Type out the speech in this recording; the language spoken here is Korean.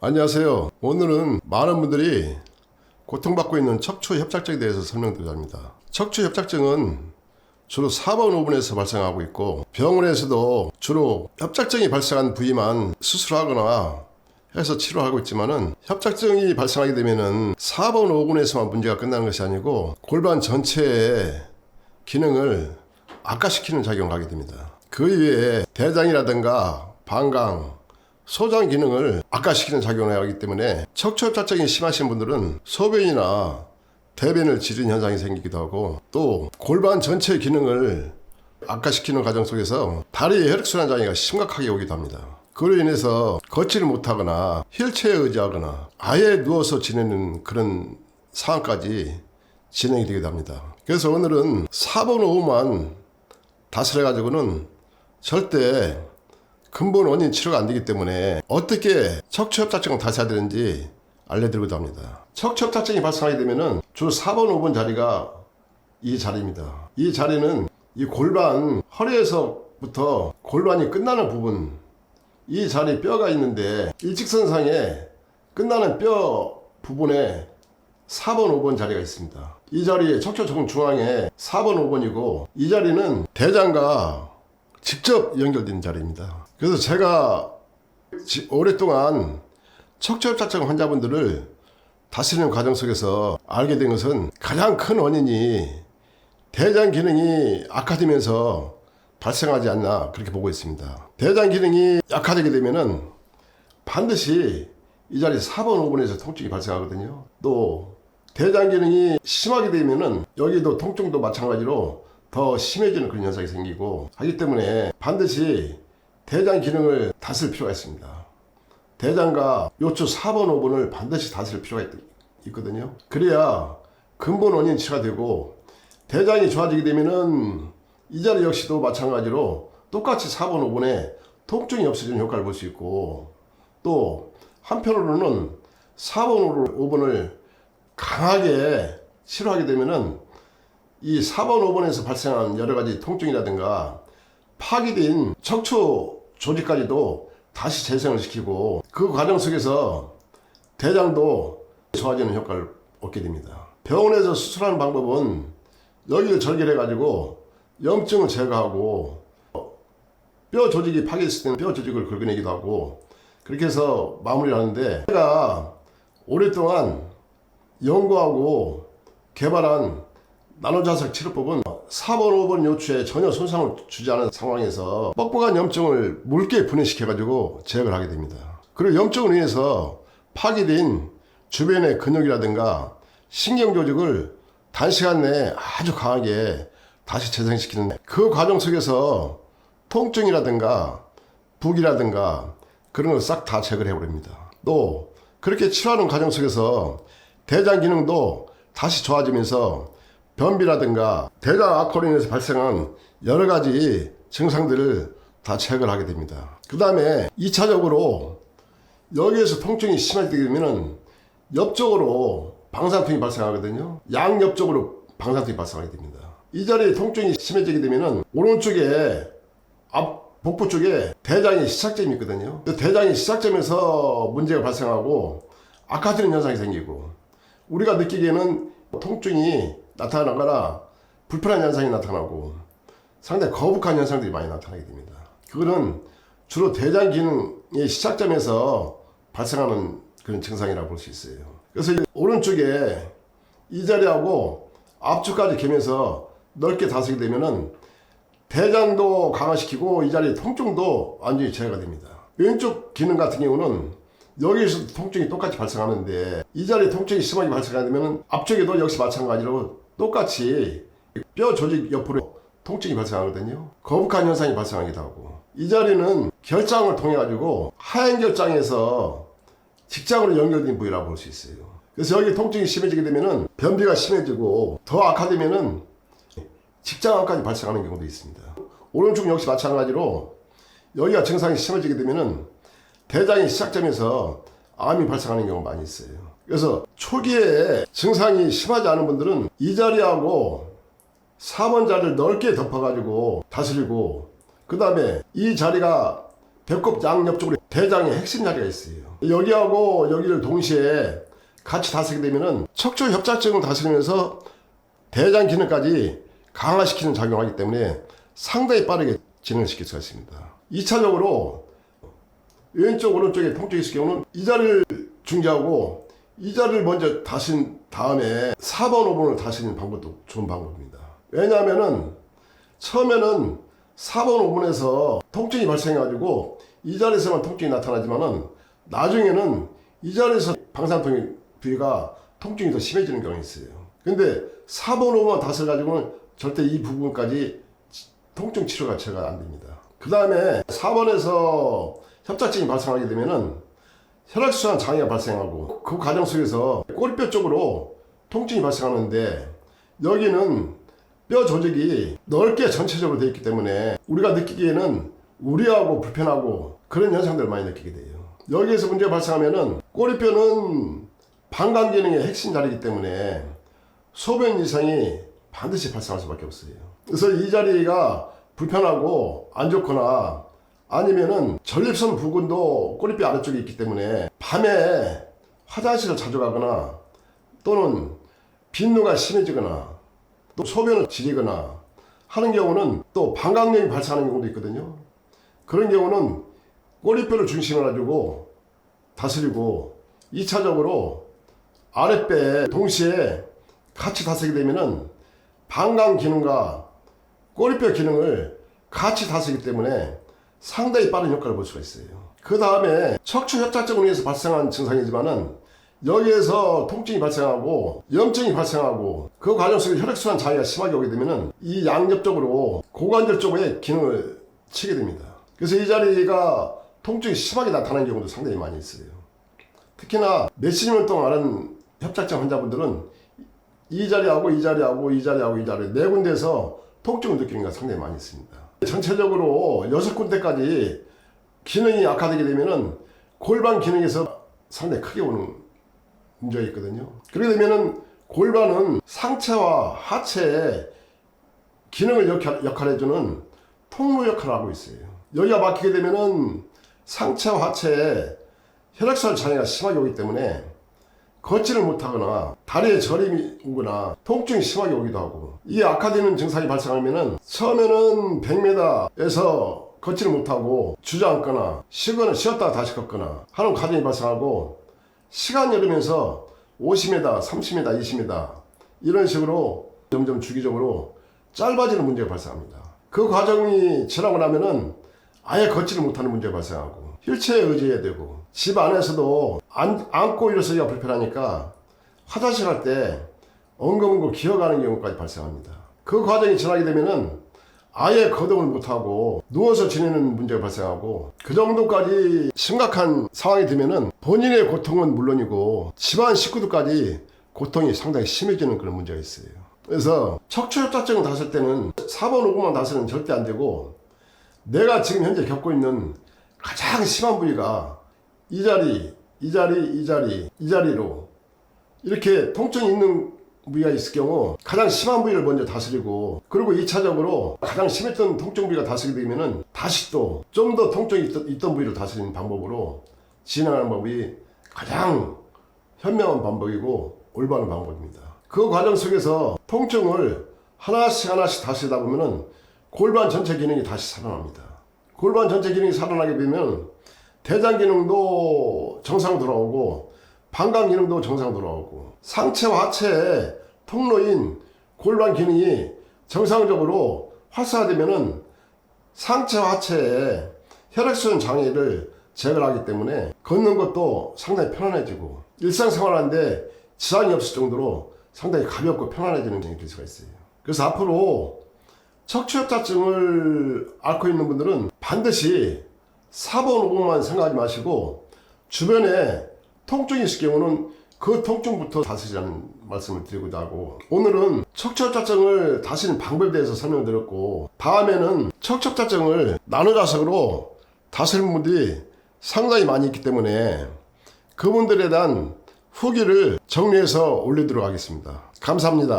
안녕하세요. 오늘은 많은 분들이 고통받고 있는 척추 협착증에 대해서 설명드리려 합니다. 척추 협착증은 주로 4번 5분에서 발생하고 있고 병원에서도 주로 협착증이 발생한 부위만 수술하거나 해서 치료하고 있지만은 협착증이 발생하게 되면은 4번 5분에서만 문제가 끝나는 것이 아니고 골반 전체의 기능을 악화시키는 작용을 하게 됩니다. 그 이외에 대장이라든가 방광, 소장 기능을 악화시키는 작용을 하기 때문에 척추협착증이 심하신 분들은 소변이나 대변을 지르는 현상이 생기기도 하고 또 골반 전체 기능을 악화시키는 과정 속에서 다리의 혈액순환 장애가 심각하게 오기도 합니다. 그로 인해서 걷지를 못하거나 휠체어에 의지하거나 아예 누워서 지내는 그런 상황까지 진행이 되기도 합니다. 그래서 오늘은 4번 오후만 다스려 가지고는 절대 근본 원인 치료가 안 되기 때문에 어떻게 척추협착증을 다스려야 되는지 알려드리고자 합니다. 척추협착증이 발생하게 되면은 주로 4번, 5번 자리가 이 자리입니다. 이 자리는 이 골반 허리에서부터 골반이 끝나는 부분 이 자리 뼈가 있는데 일직선상에 끝나는 뼈 부분에 4번, 5번 자리가 있습니다. 이 자리에 척추 정 중앙에 4번, 5번이고 이 자리는 대장과 직접 연결된 자리입니다. 그래서 제가 지- 오랫동안 척추협착증 환자분들을 다스리는 과정 속에서 알게 된 것은 가장 큰 원인이 대장 기능이 악화되면서 발생하지 않나 그렇게 보고 있습니다. 대장 기능이 약화되게 되면은 반드시 이 자리 4번, 5번에서 통증이 발생하거든요. 또 대장 기능이 심하게 되면은 여기도 통증도 마찬가지로 더 심해지는 그런 현상이 생기고 하기 때문에 반드시 대장 기능을 다스릴 필요가 있습니다. 대장과 요추 4번, 5번을 반드시 다스릴 필요가 있, 있거든요. 그래야 근본 원인 치료가 되고 대장이 좋아지게 되면은 이 자리 역시도 마찬가지로 똑같이 4번, 5번에 통증이 없어지는 효과를 볼 수 있고 또 한편으로는 4번, 5번을 강하게 치료하게 되면은 이 4번, 5번에서 발생한 여러 가지 통증이라든가 파괴된 척추 조직까지도 다시 재생을 시키고 그 과정 속에서 대장도 좋아지는 효과를 얻게 됩니다. 병원에서 수술하는 방법은 여기를 절개해 가지고 염증을 제거하고 뼈 조직이 파괴됐을 때는 뼈 조직을 긁어내기도 하고 그렇게 해서 마무리를 하는데 제가 오랫동안 연구하고 개발한 나노자석 치료법은 4번, 5번 요추에 전혀 손상을 주지 않은 상황에서 뻑뻑한 염증을 묽게 분해시켜가지고 제거를 하게 됩니다. 그리고 염증을 인해서 파괴된 주변의 근육이라든가 신경 조직을 단시간 내에 아주 강하게 다시 재생시키는 그 과정 속에서 통증이라든가 부기라든가 그런 걸 싹 다 제거를 해버립니다. 또 그렇게 치료하는 과정 속에서 대장 기능도 다시 좋아지면서 변비라든가 대장 악화로 인해서 발생한 여러 가지 증상들을 다 제거를 하게 됩니다. 그 다음에 2차적으로 여기에서 통증이 심해지게 되면은 옆쪽으로 방사통이 발생하거든요. 양옆쪽으로 방사통이 발생하게 됩니다. 이 자리에 통증이 심해지게 되면은 오른쪽에 앞 복부 쪽에 대장의 시작점이 있거든요. 그 대장의 시작점에서 문제가 발생하고 악화되는 현상이 생기고 우리가 느끼기에는 통증이 나타나거나 불편한 현상이 나타나고 상당히 거북한 현상들이 많이 나타나게 됩니다. 그거는 주로 대장 기능의 시작점에서 발생하는 그런 증상이라고 볼 수 있어요. 그래서 이 오른쪽에 이 자리하고 앞쪽까지 개면서 넓게 다스리게 되면은 대장도 강화시키고 이 자리 통증도 완전히 제거가 됩니다. 왼쪽 기능 같은 경우는 여기에서 통증이 똑같이 발생하는데 이 자리에 통증이 심하게 발생하게 되면 앞쪽에도 역시 마찬가지로 똑같이 뼈 조직 옆으로 통증이 발생하거든요. 거북한 현상이 발생하기도 하고 이 자리는 결장을 통해 가지고 하얀 결장에서 직장으로 연결된 부위라고 볼 수 있어요. 그래서 여기 통증이 심해지게 되면은 변비가 심해지고 더 악화되면은 직장암까지 발생하는 경우도 있습니다. 오른쪽 역시 마찬가지로 여기가 증상이 심해지게 되면은 대장의 시작점에서 암이 발생하는 경우가 많이 있어요. 그래서 초기에 증상이 심하지 않은 분들은 이 자리하고 4번 자리를 넓게 덮어가지고 다스리고 그 다음에 이 자리가 배꼽 양옆 쪽으로 대장의 핵심 자리가 있어요. 여기하고 여기를 동시에 같이 다스리게 되면은 척추 협착증을 다스리면서 대장 기능까지 강화시키는 작용을 하기 때문에 상당히 빠르게 진행시킬 수가 있습니다. 2차적으로 왼쪽 오른쪽에 통증이 있을 경우는 이 자리를 중지하고 이 자리를 먼저 다신 다음에 4번 5번을 다시는 방법도 좋은 방법입니다. 왜냐하면은 처음에는 4번 5번에서 통증이 발생해가지고 이 자리에서만 통증이 나타나지만은 나중에는 이 자리에서 방사통의 부위가 통증이 더 심해지는 경우가 있어요. 근데 4번 5번 다스려가지고는 절대 이 부분까지 통증 치료 자체가 안 됩니다. 그 다음에 4번에서 협착증이 발생하게 되면은 혈액순환 장애가 발생하고 그 과정 속에서 꼬리뼈 쪽으로 통증이 발생하는데 여기는 뼈 조직이 넓게 전체적으로 되어 있기 때문에 우리가 느끼기에는 우려하고 불편하고 그런 현상들을 많이 느끼게 돼요. 여기에서 문제가 발생하면은 꼬리뼈는 방광 기능의 핵심 자리이기 때문에 소변 이상이 반드시 발생할 수밖에 없어요. 그래서 이 자리가 불편하고 안 좋거나 아니면은 전립선 부근도 꼬리뼈 아래쪽에 있기 때문에 밤에 화장실을 자주 가거나 또는 빈누가 심해지거나 또 소변을 지리거나 하는 경우는 또 방광염이 발생하는 경우도 있거든요. 그런 경우는 꼬리뼈를 중심으로 가지고 다스리고 2차적으로 아랫배 동시에 같이 다스리게 되면은 방광 기능과 꼬리뼈 기능을 같이 다스리기 때문에 상당히 빠른 효과를 볼 수가 있어요. 그 다음에 척추 협착증으로 인해서 발생한 증상이지만은 여기에서 통증이 발생하고 염증이 발생하고 그 과정 속에 혈액순환 장애가 심하게 오게 되면은 이 양옆쪽으로 고관절 쪽에 기능을 치게 됩니다. 그래서 이 자리가 통증이 심하게 나타나는 경우도 상당히 많이 있어요. 특히나 몇십 년 동안 앓은 협착증 환자분들은 이 자리하고 이 자리하고 이 자리하고 이 자리 네 군데에서 통증을 느끼는 게 상당히 많이 있습니다. 전체적으로 여섯 군데까지 기능이 악화되게 되면은 골반 기능에서 상당히 크게 오는 문제가 있거든요. 그렇게 되면은 골반은 상체와 하체의 기능을 역할, 역할해주는 통로 역할을 하고 있어요. 여기가 막히게 되면은 상체와 하체에 혈액순환 장애가 심하게 오기 때문에 걷지를 못하거나 다리에 저림이 오거나 통증이 심하게 오기도 하고 이게 악화되는 증상이 발생하면은 처음에는 100m에서 걷지를 못하고 주저앉거나 쉬거나 쉬었다가 다시 걷거나 하는 과정이 발생하고 시간이 흐르면서 50m, 30m, 20m 이런 식으로 점점 주기적으로 짧아지는 문제가 발생합니다. 그 과정이 지나고 나면은 아예 걷지를 못하는 문제가 발생하고 휠체어에 의지해야 되고 집 안에서도 안, 앉고 일어서기가 불편하니까 화장실 갈 때 엉거엉거 기어가는 경우까지 발생합니다. 그 과정이 지나게 되면은 아예 거동을 못하고 누워서 지내는 문제가 발생하고 그 정도까지 심각한 상황이 되면은 본인의 고통은 물론이고 집안 식구들까지 고통이 상당히 심해지는 그런 문제가 있어요. 그래서 척추협착증을 다스릴 때는 4번, 5번만 다스리면 절대 안 되고 내가 지금 현재 겪고 있는 가장 심한 부위가 이 자리, 이 자리, 이 자리, 이 자리로 이렇게 통증이 있는 부위가 있을 경우 가장 심한 부위를 먼저 다스리고 그리고 2차적으로 가장 심했던 통증 부위가 다스리게 되면은 다시 또 좀 더 통증이 있던, 있던 부위를 다스리는 방법으로 진행하는 방법이 가장 현명한 방법이고 올바른 방법입니다. 그 과정 속에서 통증을 하나씩 하나씩 다스리다 보면은 골반 전체 기능이 다시 살아납니다. 골반 전체 기능이 살아나게 되면 대장 기능도 정상 돌아오고 방광 기능도 정상 돌아오고 상체와 하체의 통로인 골반 기능이 정상적으로 활성화되면은 상체와 하체의 혈액순환 장애를 제거하기 때문에 걷는 것도 상당히 편안해지고 일상생활하는데 지장이 없을 정도로 상당히 가볍고 편안해지는 점이 될 수가 있어요. 그래서 앞으로 척추협착증을 앓고 있는 분들은 반드시 4번, 5번만 생각하지 마시고 주변에 통증이 있을 경우는 그 통증부터 다스리자는 말씀을 드리고자 하고 오늘은 척추협착증을 다스리는 방법에 대해서 설명드렸고 다음에는 척추협착증을 나노자석으로 다스리는 분들이 상당히 많이 있기 때문에 그분들에 대한 후기를 정리해서 올리도록 하겠습니다. 감사합니다.